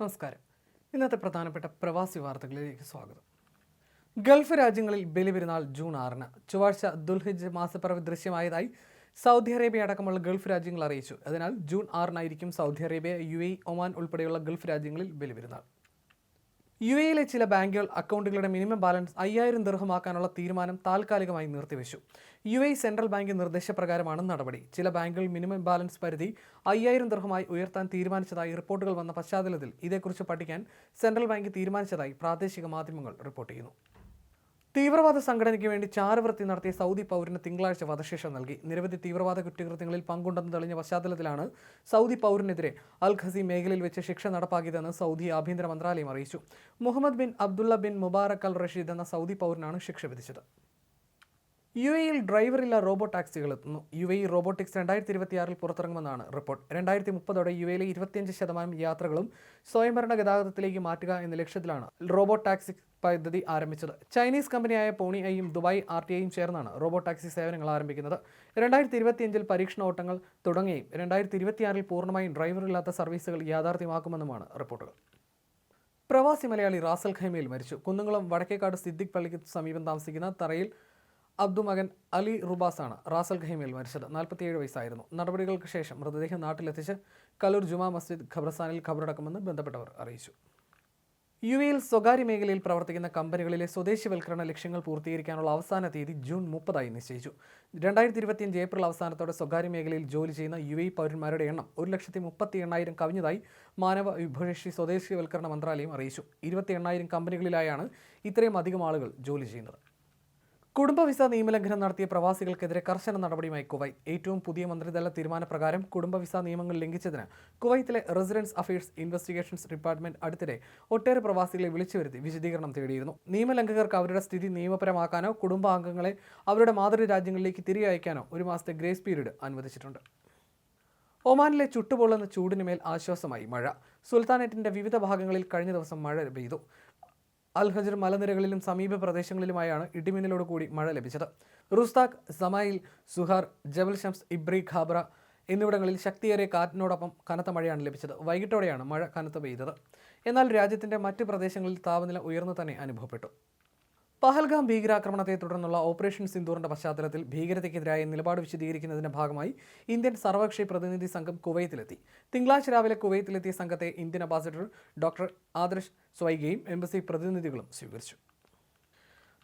നമസ്കാരം. ഇന്നത്തെ പ്രധാനപ്പെട്ട പ്രവാസി വാർത്തകളിലേക്ക് സ്വാഗതം. ഗൾഫ് രാജ്യങ്ങളിൽ ബലിപെരുന്നാൾ ജൂൺ ആറിന്. ചൊവ്വാഴ്ച ദുൽഹിജ് മാസപ്പിറവി ദൃശ്യമായതായി സൗദി അറേബ്യ അടക്കമുള്ള ഗൾഫ് രാജ്യങ്ങൾ അറിയിച്ചു. അതിനാൽ ജൂൺ ആറിനായിരിക്കും സൗദി അറേബ്യ യു ഒമാൻ ഉൾപ്പെടെയുള്ള ഗൾഫ് രാജ്യങ്ങളിൽ ബലിപെരുന്നാൾ. യു എയിലെ ചില ബാങ്കുകൾ അക്കൗണ്ടുകളുടെ മിനിമം ബാലൻസ് അയ്യായിരം ദീർഘമാക്കാനുള്ള തീരുമാനം താൽക്കാലികമായി നിർത്തിവെച്ചു. യു എ സെൻട്രൽ ബാങ്ക് നിർദ്ദേശപ്രകാരമാണ് നടപടി. ചില ബാങ്കുകൾ മിനിമം ബാലൻസ് പരിധി അയ്യായിരം ദീർഘമായി ഉയർത്താൻ തീരുമാനിച്ചതായി റിപ്പോർട്ടുകൾ വന്ന പശ്ചാത്തലത്തിൽ ഇതേക്കുറിച്ച് പഠിക്കാൻ സെൻട്രൽ ബാങ്ക് തീരുമാനിച്ചതായി പ്രാദേശിക മാധ്യമങ്ങൾ റിപ്പോർട്ട് ചെയ്യുന്നു. തീവ്രവാദ സംഘടനയ്ക്ക് വേണ്ടി ചാരവൃത്തി നടത്തിയ സൗദി പൗരന് തിങ്കളാഴ്ച വധശിക്ഷ നൽകി. നിരവധി തീവ്രവാദ കുറ്റകൃത്യങ്ങളിൽ പങ്കുണ്ടെന്ന് തെളിഞ്ഞ പശ്ചാത്തലത്തിലാണ് സൗദി പൗരനെതിരെ അൽ ഖസി മേഖലയിൽ വെച്ച് ശിക്ഷ നടപ്പാക്കിയതെന്ന് സൗദി ആഭ്യന്തര മന്ത്രാലയം അറിയിച്ചു. Muhammad bin Abdullah bin Mubarak Al Rashid എന്ന സൗദി പൗരനാണ് ശിക്ഷ വിധിച്ചത്. യു എയിൽ ഡ്രൈവറില്ല റോബോ ടാക്സികൾ എത്തുന്നു. യു എ റോബോട്ടിക്സ് രണ്ടായിരത്തി ഇരുപത്തിയാറിൽ പുറത്തിറങ്ങുമെന്നാണ് റിപ്പോർട്ട്. രണ്ടായിരത്തി മുപ്പതോടെ യു എയിലെ ഇരുപത്തിയഞ്ച് ശതമാനം യാത്രകളും സ്വയംഭരണ ഗതാഗതത്തിലേക്ക് മാറ്റുക എന്ന ലക്ഷ്യത്തിലാണ് റോബോ ടാക്സി പദ്ധതി ആരംഭിച്ചത്. ചൈനീസ് കമ്പനിയായ പോണി ഐയും ദുബായ് ആർ ടി ഐയും ചേർന്നാണ് റോബോ ടാക്സി സേവനങ്ങൾ ആരംഭിക്കുന്നത്. രണ്ടായിരത്തി ഇരുപത്തിയഞ്ചിൽ പരീക്ഷണ ഓട്ടങ്ങൾ തുടങ്ങുകയും രണ്ടായിരത്തി ഇരുപത്തിയാറിൽ പൂർണമായും ഡ്രൈവറില്ലാത്ത സർവീസുകൾ യാഥാർത്ഥ്യമാക്കുമെന്നുമാണ് റിപ്പോർട്ടുകൾ. പ്രവാസി മലയാളി റാസൽ ഖൈമയിൽ മരിച്ചു. കുന്നുകുളം വടക്കേക്കാട് സിദ്ദിഖ് പള്ളിക്ക് സമീപം താമസിക്കുന്ന തറയിൽ അബ്ദു മകൻ അലി റുബാസാണ് റാസൽ ഖൈമയിൽ മരിച്ചത്. നാൽപ്പത്തിയേഴ് വയസ്സായിരുന്നു. നടപടികൾക്ക് ശേഷം മൃതദേഹം നാട്ടിലെത്തിച്ച് കലൂർ ജുമാ മസ്ജിദ് ഖബർസ്ഥാനിൽ ഖബറടക്കുമെന്ന് ബന്ധപ്പെട്ടവർ അറിയിച്ചു. യു എയിൽ സ്വകാര്യ മേഖലയിൽ പ്രവർത്തിക്കുന്ന കമ്പനികളിലെ സ്വദേശിവൽക്കരണ ലക്ഷ്യങ്ങൾ പൂർത്തീകരിക്കാനുള്ള അവസാന തീയതി ജൂൺ മുപ്പതായി നിശ്ചയിച്ചു. രണ്ടായിരത്തി ഇരുപത്തിയഞ്ച് ഏപ്രിൽ അവസാനത്തോടെ സ്വകാര്യ മേഖലയിൽ ജോലി ചെയ്യുന്ന യു എ പൗരന്മാരുടെ എണ്ണം ഒരു ലക്ഷത്തി മുപ്പത്തി എണ്ണായിരം കവിഞ്ഞതായി മാനവ വിഭവശേഷി സ്വദേശിവൽക്കരണ മന്ത്രാലയം അറിയിച്ചു. ഇരുപത്തി എണ്ണായിരം കമ്പനികളിലായാണ് ഇത്രയും അധികം ആളുകൾ ജോലി ചെയ്യുന്നത്. കുടുംബ വിസ നിയമലംഘനം നടത്തിയ പ്രവാസികൾക്കെതിരെ കർശന നടപടിയുമായി കുവൈറ്റ്. ഏറ്റവും പുതിയ മന്ത്രിതല തീരുമാനപ്രകാരം കുടുംബ വിസ നിയമങ്ങൾ ലംഘിച്ചതിന് കുവൈത്തിലെ റെസിഡൻസ് അഫയേഴ്സ് ഇൻവെസ്റ്റിഗേഷൻസ് ഡിപ്പാർട്ട്മെന്റ് അടുത്തിടെ ഒട്ടേറെ പ്രവാസികളെ വിളിച്ചു വരുത്തി വിശദീകരണം തേടിയിരുന്നു. നിയമലംഘകർക്ക് അവരുടെ സ്ഥിതി നിയമപരമാക്കാനോ കുടുംബാംഗങ്ങളെ അവരുടെ മാതൃരാജ്യങ്ങളിലേക്ക് തിരികെ അയക്കാനോ ഒരു മാസത്തെ ഗ്രേസ് പീരീഡ് അനുവദിച്ചിട്ടുണ്ട്. ഒമാനിലെ ചുട്ടുപൊള്ളുന്ന ചൂടിനുമേൽ ആശ്വാസമായി മഴ. സുൽത്താനേറ്റിന്റെ വിവിധ ഭാഗങ്ങളിൽ കഴിഞ്ഞ ദിവസം മഴ പെയ്തു. അൽ ഹജർ മലനിരകളിലും സമീപ പ്രദേശങ്ങളിലുമായാണ് ഇടിമിന്നലോട് കൂടി മഴ ലഭിച്ചത്. Rustaq Samail Sohar Jabal Shams Ibri Khabura എന്നിവിടങ്ങളിൽ ശക്തിയേറിയ കാറ്റിനോടൊപ്പം കനത്ത മഴയാണ് ലഭിച്ചത്. വൈകിട്ടോടെയാണ് മഴ കനത്ത പെയ്തത്. എന്നാൽ രാജ്യത്തിന്റെ മറ്റ് പ്രദേശങ്ങളിൽ താപനില ഉയർന്നു തന്നെ അനുഭവപ്പെട്ടു. പഹൽഗാം ഭീകരാക്രമണത്തെ തുടർന്നുള്ള ഓപ്പറേഷൻ സിന്ദൂറിന്റെ പശ്ചാത്തലത്തിൽ ഭീകരതയ്ക്കെതിരായ നിലപാട് വിശദീകരിക്കുന്നതിന്റെ ഭാഗമായി ഇന്ത്യൻ സർവകക്ഷി പ്രതിനിധി സംഘം കുവൈത്തിലെത്തി. തിങ്കളാഴ്ച രാവിലെ കുവൈത്തിലെത്തിയ സംഘത്തെ ഇന്ത്യൻ അംബാസിഡർ ഡോക്ടർ ആദർശ് സ്വൈഗയും എംബസി പ്രതിനിധികളും സ്വീകരിച്ചു.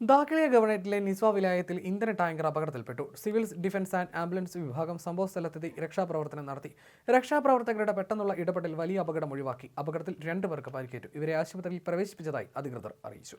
ദാഖിലിയ ഗവർണറേറ്റിലെ നിസ്വ വിലായത്തിൽ ഇന്ധന ടാങ്കർ അപകടത്തിൽപ്പെട്ടു. സിവിൽ ഡിഫൻസ് ആൻഡ് ആംബുലൻസ് വിഭാഗം സംഭവസ്ഥലത്തെത്തി രക്ഷാപ്രവർത്തനം നടത്തി. രക്ഷാപ്രവർത്തകരുടെ പെട്ടെന്നുള്ള ഇടപെടൽ വലിയ അപകടം ഒഴിവാക്കി. അപകടത്തിൽ രണ്ടു പേർക്ക് പരിക്കേറ്റു. ഇവരെ ആശുപത്രിയിൽ പ്രവേശിപ്പിച്ചതായി അധികൃതർ അറിയിച്ചു.